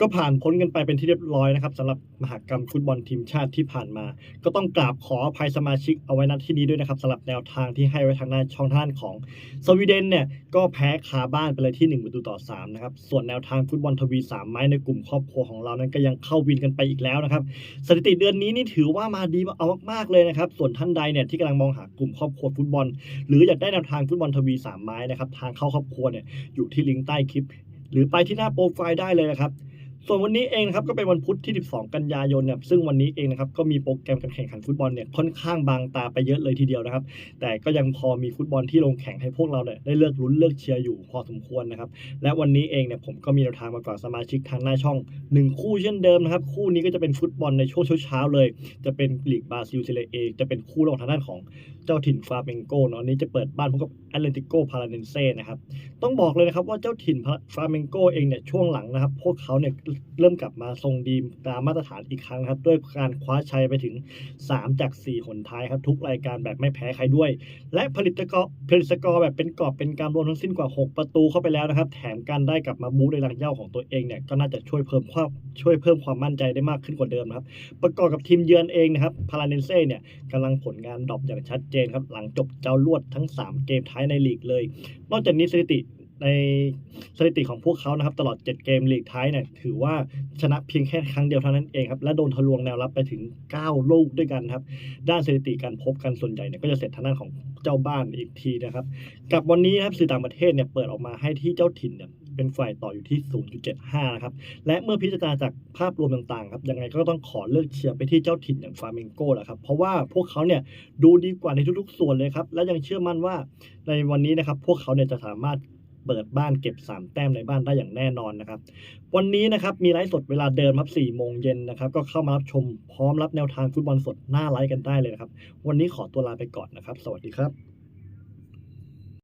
ก็ผ่านพ้นกันไปเป็นที่เรียบร้อยนะครับสำหรับมหากรรมฟุตบอลทีมชาติที่ผ่านมา ก็ต้องกราบขออภัยสมาชิกเอาไว้ณที่นี้ด้วยนะครับสำหรับแนวทางที่ให้ไว้ทางหน้าช่องท่านของสวีเดนเนี่ยก็แพ้คาบ้านไปเลยที่1ประตูต่อ3นะครับส่วนแนวทางฟุตบอลทวี3ไม้ในกลุ่มครอบครัวของเรานั้นก็ยังเข้าวินกันไปอีกแล้วนะครับสถิติเดือนนี้นี่ถือว่ามาดีเอามากๆเลยนะครับส่วนท่านใดเนี่ยที่กำลังมองหากลุ่มครอบครัวฟุตบอล หรืออยากได้แนวทางฟุตบอลทวีสามไม้นะครับทางเข้าครอบครัวเนี่ยอยู่ที่ลิงก์ใต้คลิป หรือไปที่หน้าโปรไฟล์ได้เลยนะครับ ส่วนวันนี้เองนะครับก็เป็นวันพุธที่ 12 กันยายนเนี่ยซึ่งวันนี้เองนะครับก็มีโปรแกรมการแข่งขันฟุตบอลเนี่ยค่อนข้างบางตาไปเยอะเลยทีเดียวนะครับ แต่ก็ยังพอมีฟุตบอลที่ลงแข่งให้พวกเราเนี่ยได้เลือกลุ้นเลือกเชียร์อยู่พอสมควรนะครับ และวันนี้เองเนี่ยผมก็มีแนวทางมาฝากสมาชิกทางหน้าช่อง 1 คู่เช่นเดิมนะครับ คู่นี้ก็จะเป็นฟุตบอลในช่วงเช้าๆเลย จะเป็นลีกบราซิลเซเรเอจะเป็นคู่ระหว่างทางด้านของเจ้าถิ่นฟาเมงโกเนาะนี้จะเปิดบ้านพบกับแอตเลติโกพาราเนเซ่นะครับต้องบอกเลยนะครับว่าเจ้าถิ่นฟาเมงโกเองเนี่ยช่วงหลังนะครับพวกเขาเนี่ยเริ่มกลับมาทรงดีตามมาตรฐานอีกครั้งครับ ด้วยการคว้าชัยไปถึง 3 จาก 4 หนท้ายครับ ทุกรายการแบบไม่แพ้ใครด้วย และผลิตกรผลิตสกอร์แบบเป็นกรอบเป็นกำรรวมทั้งสิ้นกว่า 6 ประตูเข้าไปแล้วนะครับ แถมการได้กลับมาบู๊ในรังเย้าของตัวเองเนี่ยก็น่าจะช่วยเพิ่มความช่วยเพิ่มความมั่นใจได้มากขึ้นกว่าเดิมครับ ประกอบกับทีมเยือนเองนะครับพาราเนเซ่เนี่ยกำลังผลงานดรอปอย่างชัดเจนครับหลังจบเจ้าลวดทั้ง 3 เกมท้ายในลีกเลย นอกจากนี้สถิติ ในสถิติของพวกเขานะครับ ตลอด 7 เกมลีกท้ายเนี่ยถือว่าชนะเพียงแค่ครั้งเดียวเท่านั้นเองครับ และโดนทะลวงแนวรับไปถึง 9 ลูกด้วยกันครับ ด้านสถิติการพบกันส่วนใหญ่เนี่ยก็จะเสร็จทางด้านของเจ้าบ้านอีกทีนะครับ กับวันนี้ครับสื่อต่างประเทศเนี่ยเปิดออกมาให้ที่เจ้าถิ่นเนี่ยเป็นฝ่ายต่ออยู่ที่ 0.75 นะครับ และเมื่อพิจารณาจากภาพรวมต่างๆ ครับ ยังไงก็ต้องขอเลือกเชียร์ไปที่เจ้าถิ่นอย่างฟาเมงโกแหละครับ เพราะว่าพวกเขาเนี่ยดูดีกว่าในทุกๆ ส่วนเลยครับ และยังเชื่อมั่นว่าในวันนี้นะครับ พวกเขาเนี่ยจะสามารถ เปิดบ้านเก็บ 3 แต้มในบ้านได้อย่างแน่นอนนะครับ วันนี้นะครับมีไลฟ์สดเวลาเดิมครับ4โมงเย็นนะครับ ก็เข้ามารับชมพร้อมรับแนวทางฟุตบอลสดหน้าไลฟ์กันได้เลยนะครับ วันนี้ขอตัวลาไปก่อนนะครับ สวัสดีครับ